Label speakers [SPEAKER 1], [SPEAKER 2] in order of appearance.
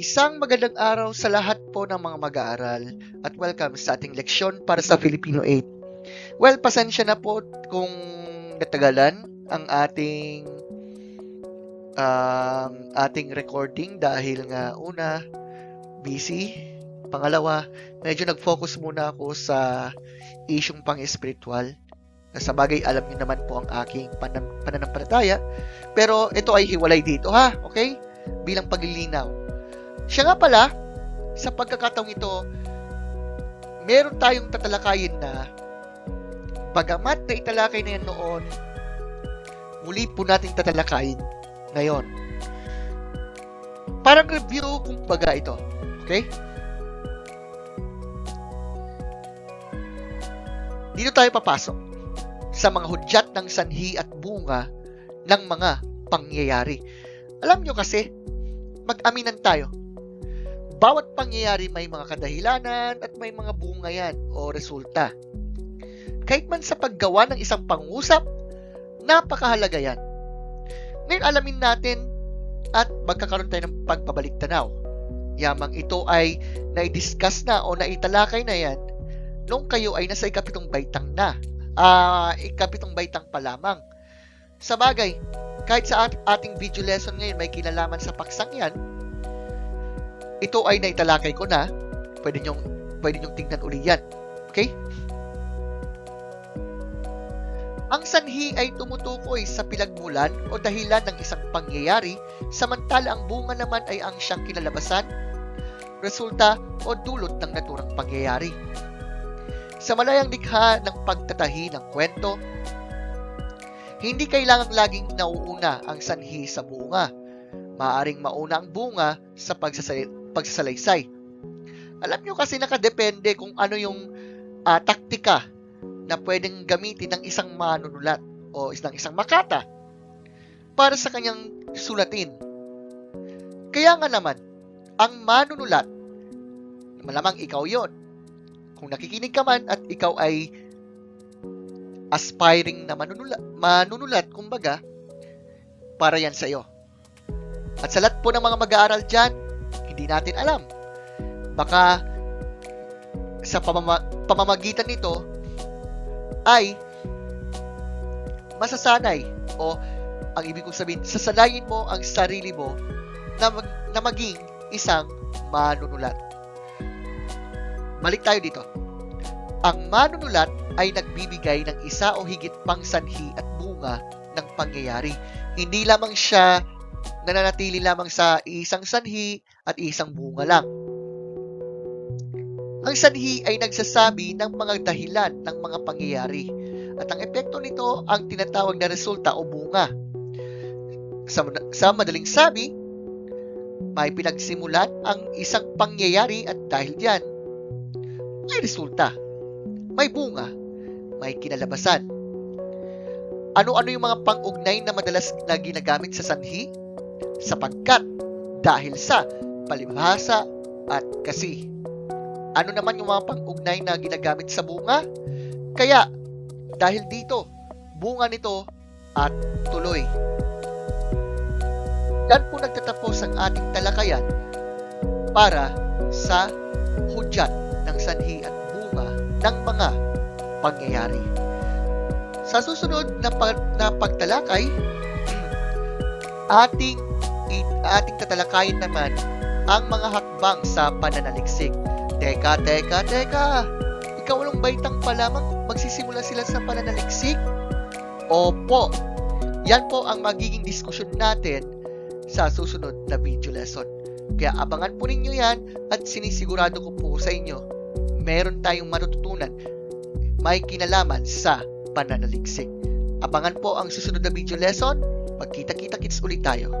[SPEAKER 1] Isang magandang araw sa lahat po ng mga mag-aaral at welcome sa ating leksyon para sa Filipino 8. Well, pasensya na po kung natagalan ang ating um, ating recording dahil nga una, busy. Pangalawa, medyo nag-focus muna ako sa isyong pang-espiritual. Sa bagay, alam niyo naman po ang aking panan- pananampalataya. Pero ito ay hiwalay dito ha, okay? Bilang paglilinaw. Siya nga pala, sa pagkakataong ito, meron tayong tatalakayin na bagamat na italakay na yan noon, muli po natin tatalakayin ngayon. Parang review kung baga ito. Okay? Dito tayo papasok sa mga hudyat ng sanhi at bunga ng mga pangyayari. Alam nyo kasi, mag-aminan tayo. Bawat pangyayari may mga kadahilanan at may mga bunga yan o resulta. Kahit man sa paggawa ng isang pangusap, napakahalaga yan. Ngayon alamin natin at magkakaroon tayo ng pagbabalik tanaw. Yamang ito ay na-discuss na o naitalakay na yan nung kayo ay nasa ikapitong baitang na. Ah, ikapitong baitang pa lamang. Sa bagay, kahit sa at- ating video lesson ngayon may kinalaman sa paksang yan, ito ay naitalakay ko na. Pwede nyong, pwede nyong tingnan uli yan. Okay? Ang sanhi ay tumutukoy sa pinagmulan o dahilan ng isang pangyayari, samantala ang bunga naman ay ang siyang kinalabasan, resulta o dulot ng naturang pangyayari. Sa malayang likha ng pagtatahi ng kwento, hindi kailangang laging nauuna ang sanhi sa bunga. Maaring mauna ang bunga sa pagsasal- pagsasalaysay. Alam nyo kasi nakadepende kung ano yung ah, taktika na pwedeng gamitin ng isang manunulat o isang isang makata para sa kanyang sulatin. Kaya nga naman, ang manunulat, malamang ikaw yon. Kung nakikinig ka man at ikaw ay aspiring na manunulat, manunulat kumbaga, para yan sa iyo. At sa lahat po ng mga mag-aaral dyan, hindi natin alam. Baka sa pamama- pamamagitan nito, ay masasanay o ang ibig kong sabihin, sasanayin mo ang sarili mo na, mag, na maging isang manunulat. Balik tayo dito. Ang manunulat ay nagbibigay ng isa o higit pang sanhi at bunga ng pangyayari. Hindi lamang siya nananatili lamang sa isang sanhi at isang bunga lang. Ang sanhi ay nagsasabi ng mga dahilan ng mga pangyayari at ang epekto nito ang tinatawag na resulta o bunga. Sa, sa madaling sabi, may pinagsimulan ang isang pangyayari at dahil diyan, may resulta, may bunga, may kinalabasan. Ano-ano yung mga pang-ugnay na madalas na ginagamit sa sanhi? Sapagkat dahil sa palibhasa at kasi. Ano naman yung mga pang-ugnay na ginagamit sa bunga? Kaya, dahil dito, bunga nito at tuloy. Yan po nagtatapos ang ating talakayan para sa hudyat ng sanhi at bunga ng mga pangyayari. Sa susunod na, pag, na pagtalakay, ating ating tatalakayin naman ang mga hakbang sa pananaliksik. Teka, teka, teka. Ikaw walang baitang pa lamang magsisimula sila sa pananaliksik? Opo. Yan po ang magiging diskusyon natin sa susunod na video lesson. Kaya abangan po ninyo yan at sinisigurado ko po sa inyo meron tayong matututunan may kinalaman sa pananaliksik. Abangan po ang susunod na video lesson. Magkita-kita kits ulit tayo.